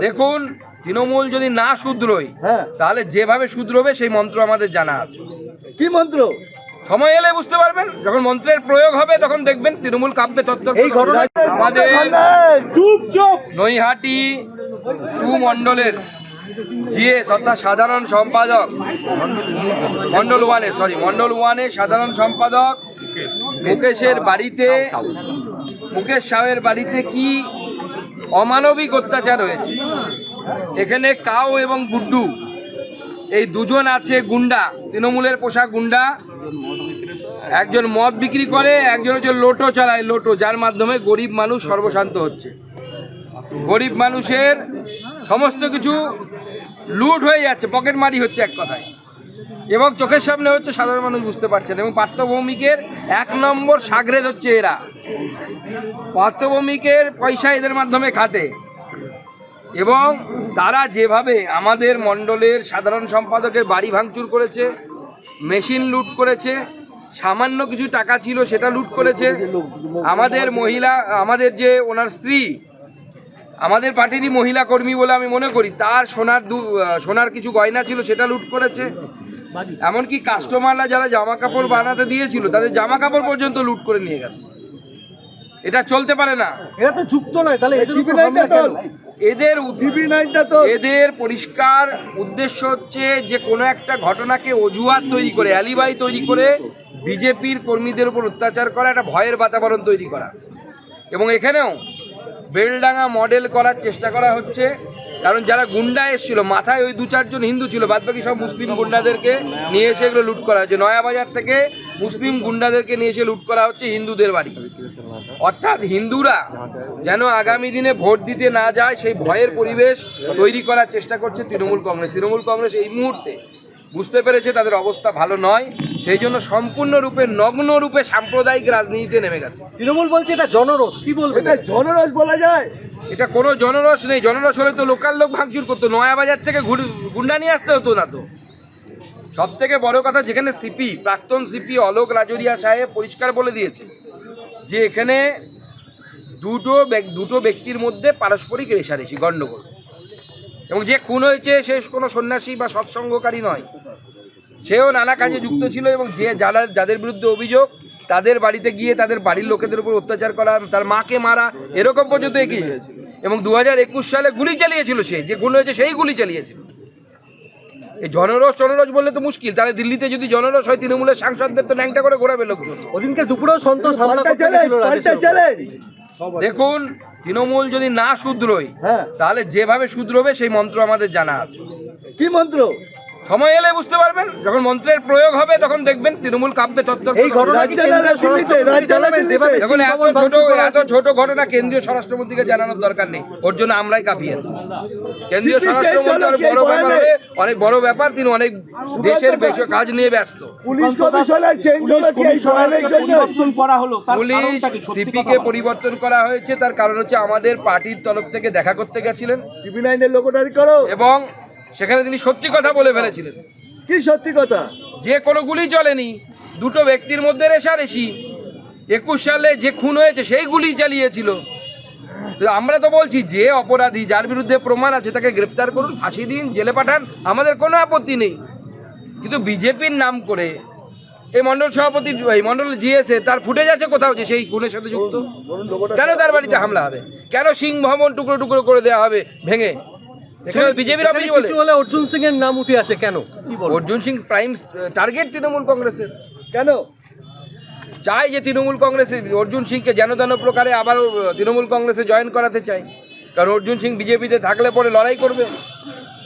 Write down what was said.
দেখুন তৃণমূল যদি না শুধরোয় হ্যাঁ। তাহলে যেভাবে শুধরোবে সেই মন্ত্র আমাদের জানা আছে। কি মন্ত্র? সময় এলে বুঝতে পারবেন যখন মন্ত্রের প্রয়োগ হবে তখন দেখবেন তৃণমূল কাব্যে তত্ত্ব আমাদের নৈহাটি টু মণ্ডলের জিএস অর্থাৎ সাধারণ সম্পাদক মন্ডল ওয়ানে সরি মন্ডল ওয়ানে সাধারণ সম্পাদক মুকেশের বাড়িতে মুকেশ সাহের বাড়িতে কি অমানবিক অত্যাচার হয়েছে। এখানে কাও এবং গুড্ডু, এই দুজন আছে গুন্ডা, তৃণমূলের পোশাক গুন্ডা। একজন মদ বিক্রি করে, একজন হচ্ছে লোটো চালায় লোটো, যার মাধ্যমে গরিব মানুষ সর্বশান্ত হচ্ছে। গরিব মানুষের সমস্ত কিছু লুট হয়ে যাচ্ছে পকেট মারি হচ্ছে এক কথায়। এবং চোখের সামনে হচ্ছে সাধারণ মানুষ বুঝতে পারছেন এবং পার্থভৌমিকের এক নম্বর সাগরেদ হচ্ছে এরা। পার্থভৌমিকের পয়সা এদের মাধ্যমে খাতে। এবং তারা যেভাবে আমাদের মণ্ডলের সাধারণ সম্পাদকের বাড়ি ভাঙচুর করেছে, মেশিন লুট করেছে, সামান্য কিছু টাকা ছিল সেটা লুট করেছে, আমাদের মহিলা, আমাদের যে ওনার স্ত্রী, আমাদের পার্টিরই মহিলা কর্মী বলে আমি মনে করি, তার সোনার দু সোনার কিছু গয়না ছিল সেটা লুট করেছে। এমনকি কাস্টমাররা যারা জামা কাপড় বানাতে দিয়েছিল তাদের জামা কাপড় পর্যন্ত লুট করে নিয়ে গেছে। এটা চলতে পারে না। এরা তো যুক্ত নয় তাহলে এদের এদের পরিষ্কার উদ্দেশ্য হচ্ছে যে কোনো একটা ঘটনাকে অজুহাত তৈরি করে অ্যালিবাই তৈরি করে বিজেপির কর্মীদের উপর অত্যাচার করা একটা ভয়ের বাতাবরণ তৈরি করা। এবং এখানেও বেলডাঙ্গা মডেল করার চেষ্টা করা হচ্ছে। কারণ যারা গুন্ডা এসেছিল, মাথায় ওই দু চারজন হিন্দু ছিল, বাদবাকি সব মুসলিম গুন্ডাদেরকে নিয়ে এসে এগুলো লুট করা হচ্ছে। নয়াবাজার থেকে মুসলিম গুন্ডাদেরকে নিয়ে এসে লুট করা হচ্ছে হিন্দুদের বাড়ি। অর্থাৎ হিন্দুরা যেন আগামী দিনে ভোট দিতে না যায়, সেই ভয়ের পরিবেশ তৈরি করার চেষ্টা করছে তৃণমূল কংগ্রেস। তৃণমূল কংগ্রেস এই মুহূর্তে বুঝতে পেরেছে তাদের অবস্থা ভালো নয় সেই জন্য সম্পূর্ণরূপে নগ্নরূপে সাম্প্রদায়িক রাজনীতিতে নেমে গেছে। তৃণমূল বলছে এটা জনরস কি বলবে? এটা জনরস বলা যায়। এটা কোনো জনরস নেই জনরস হলে তো লোকাল লোক ভাঙচুর করতো নয়াবাজার থেকে গুন্ডা নিয়ে আসতে হতো না তো। সব থেকে বড় কথা যেখানে সিপি প্রাক্তন সিপি অলোক রাজরিয়া সাহেব পরিষ্কার বলে দিয়েছে যে এখানে দুটো দুটো ব্যক্তির মধ্যে পারস্পরিক রেশারেশি গণ্ডগোল। এবং যে খুন হয়েছে সে কোনো সন্ন্যাসী বা সৎসঙ্গকারী নয়। সেও নানা কাজে যুক্ত ছিল এবং যে যারা যাদের বিরুদ্ধে অভিযোগ তাদের বাড়িতে গিয়ে তাদের বাড়ির লোকেদের উপর অত্যাচার করা তার মাকে মারা এরকম পর্যন্ত এগিয়ে এবং দু হাজার একুশ সালে গুলি চালিয়েছিল সে যে খুন হয়েছে সেই গুলি চালিয়েছিল। এই জনরস জনরস বললে তো মুশকিল। তাহলে দিল্লিতে যদি জনরস হয় তৃণমূলের সাংসদদের তো ন্যাংটা করে ঘোরাবে লোকজন। ওদিনকে দুপুরেও সন্তোষ হামলা। দেখুন তৃণমূল যদি না শুধরোয় হ্যাঁ। তাহলে যেভাবে শুধরোবে সেই মন্ত্র আমাদের জানা আছে। কি মন্ত্র? সময় এলে বুঝতে পারবেন যখন মন্ত্রের প্রয়োগ হবে তখন দেখবেন তৃণমূল কাব্যে তত্ত্ব দেখুন এত ছোট এত ছোট ঘটনা কেন্দ্রীয় স্বরাষ্ট্রমন্ত্রীকে জানানোর দরকার নেই। ওর জন্য আমরাই কাঁপিয়েছি কেন্দ্রীয় স্বরাষ্ট্রমন্ত্রী অনেক বড় ব্যাপার হবে অনেক বড় ব্যাপার তিনি অনেক দেশের কাজ নিয়ে ব্যস্ত। পুলিশ সিপি কে? পরিবর্তন করা হয়েছে তার কারণ হচ্ছে আমাদের পার্টির তরফ থেকে দেখা করতে গেছিলেন। এবং সেখানে তিনি সত্যি কথা বলে ফেলেছিলেন। কি সত্যি কথা? যে কোনো গুলি চলেনি। দুটো ব্যক্তির মধ্যে রেশারেশি একুশ সালে যে খুন হয়েছে সেই গুলি চালিয়েছিল। আমরা তো বলছি যে অপরাধী যার বিরুদ্ধে প্রমাণ আছে তাকে গ্রেপ্তার করুন ফাঁসি দিন জেলে পাঠান আমাদের কোনো আপত্তি নেই। কিন্তু বিজেপির নাম করে এই মণ্ডল সভাপতি এই মণ্ডল জিএসএ তার ফুটে যাচ্ছে কোথাও যে সেই খুনের সাথে যুক্ত? কেন তার বাড়িতে হামলা হবে? কেন সিং ভবন টুকরো টুকরো করে দেওয়া হবে? ভেঙে। বিজেপির অফিস বলে কিছু হলে অর্জুন সিং এর নাম উঠে আসে কেন? অর্জুন সিং প্রাইম টার্গেট তৃণমূল কংগ্রেসের। কেন? চায় যে তৃণমূল কংগ্রেসের অর্জুন সিংকে যেন তেন প্রকারে আবারও তৃণমূল কংগ্রেসে জয়েন করাতে চাই কারণ অর্জুন সিং বিজেপিতে থাকলে পরে লড়াই করবে।